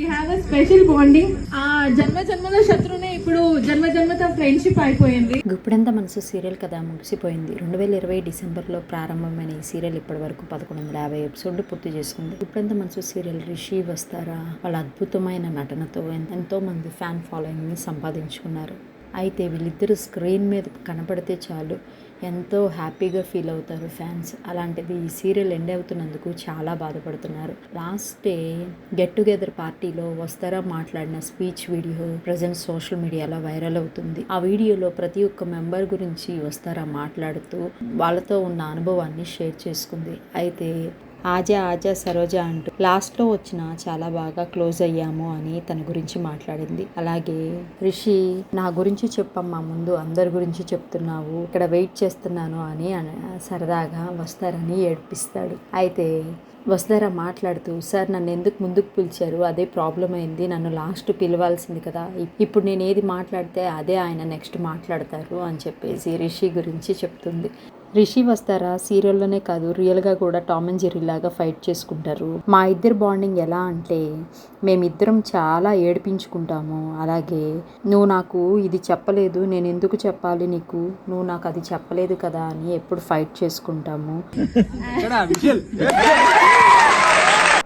We have a special bonding ఆ జన్మ జన్మల ఇప్పుడు జన్మ జన్మత ఫ్రెండ్షిప్ అయిపోయింది. గుప్పెడంత మనసు సీరియల్ కథ ముగిసిపోయింది. రెండు వేల ఇరవై డిసెంబర్లో ప్రారంభమైన ఈ సీరియల్ ఇప్పటి వరకు పదకొండు వందల యాభై ఎపిసోడ్లు పూర్తి చేసుకుంది. గుప్పెడంత మనసు సీరియల్ రిషి వస్తారా వాళ్ళ అద్భుతమైన నటనతో ఎంతో మంది ఫ్యాన్ ఫాలోయింగ్ని సంపాదించుకున్నారు. అయితే వీళ్ళిద్దరు స్క్రీన్ మీద కనపడితే చాలు. ఎంతో హ్యాపీగా ఫీల్ అవుతారు ఫ్యాన్స్. అలాంటిది ఈ సీరియల్ ఎండ్ అవుతున్నందుకు చాలా బాధపడుతున్నారు. లాస్ట్ డే గెట్ టుగెదర్ పార్టీలో వస్తారా మాట్లాడిన speech video present social media viral అవుతుంది. ఆ వీడియోలో ప్రతి ఒక్క మెంబర్ గురించి వస్తారా మాట్లాడుతూ వాళ్ళతో ఉన్న అనుభవాన్ని షేర్ చేసుకుంది. అయితే ఆజా ఆజా సరోజ అంటూ లాస్ట్లో వచ్చిన చాలా బాగా క్లోజ్ అయ్యాము అని తన గురించి మాట్లాడింది. అలాగే రిషి నా గురించి చెప్పమ్మా ముందు అందరి గురించి చెప్తున్నావు. ఇక్కడ వెయిట్ చేస్తున్నాను అని సరదాగా వస్తారని ఏడ్పిస్తాడు. అయితే వస్తారా మాట్లాడుతూ సార్ నన్ను ఎందుకు ముందుకు పిలిచారు? అదే ప్రాబ్లం అయింది. నన్ను లాస్ట్ పిలవాల్సింది కదా. ఇప్పుడు నేను ఏది మాట్లాడితే అదే ఆయన నెక్స్ట్ మాట్లాడతారు అని చెప్పేసి రిషి గురించి చెప్తుంది. రిషి వస్తారా? సీరియల్లోనే కాదు రియల్గా కూడా టామ్ అండ్ జెర్రీ లాగా ఫైట్ చేసుకుంటారు. మా ఇద్దరు బాండింగ్ ఎలా అంటే మేమిద్దరం చాలా ఏడిపించుకుంటాము. అలాగే నువ్వు నాకు ఇది చెప్పలేదు నేను ఎందుకు చెప్పాలి నీకు? నువ్వు నాకు అది చెప్పలేదు కదా అని ఎప్పుడు ఫైట్ చేసుకుంటాము.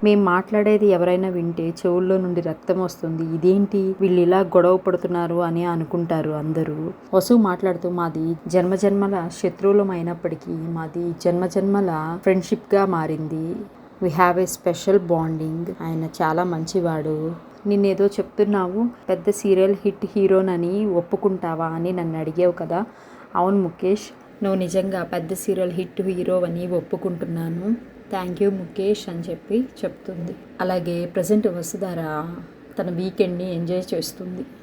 మేము మాట్లాడేది ఎవరైనా వింటే చెవుల్లో నుండి రక్తం వస్తుంది. ఇదేంటి? వీళ్ళు ఇలా గొడవ పడుతున్నారు అని అనుకుంటారు అందరూ. వసు మాట్లాడుతూ మాది జన్మజన్మల శత్రువులం అయినప్పటికీ మాది జన్మజన్మల ఫ్రెండ్షిప్గా మారింది. We have a special bonding ఆయన చాలా మంచివాడు. నిన్నేదో చెప్తున్నావు పెద్ద సీరియల్ హిట్ హీరోనని ఒప్పుకుంటావా అని నన్ను అడిగావు కదా. అవును ముఖేష్ నువ్వు నిజంగా పెద్ద సీరియల్ హిట్ హీరో అని ఒప్పుకుంటున్నాను. థ్యాంక్ యూ ముఖేష్ అని చెప్పి చెప్తుంది. అలాగే ప్రజెంట్ వసుధార తన వీకెండ్ని ఎంజాయ్ చేస్తుంది.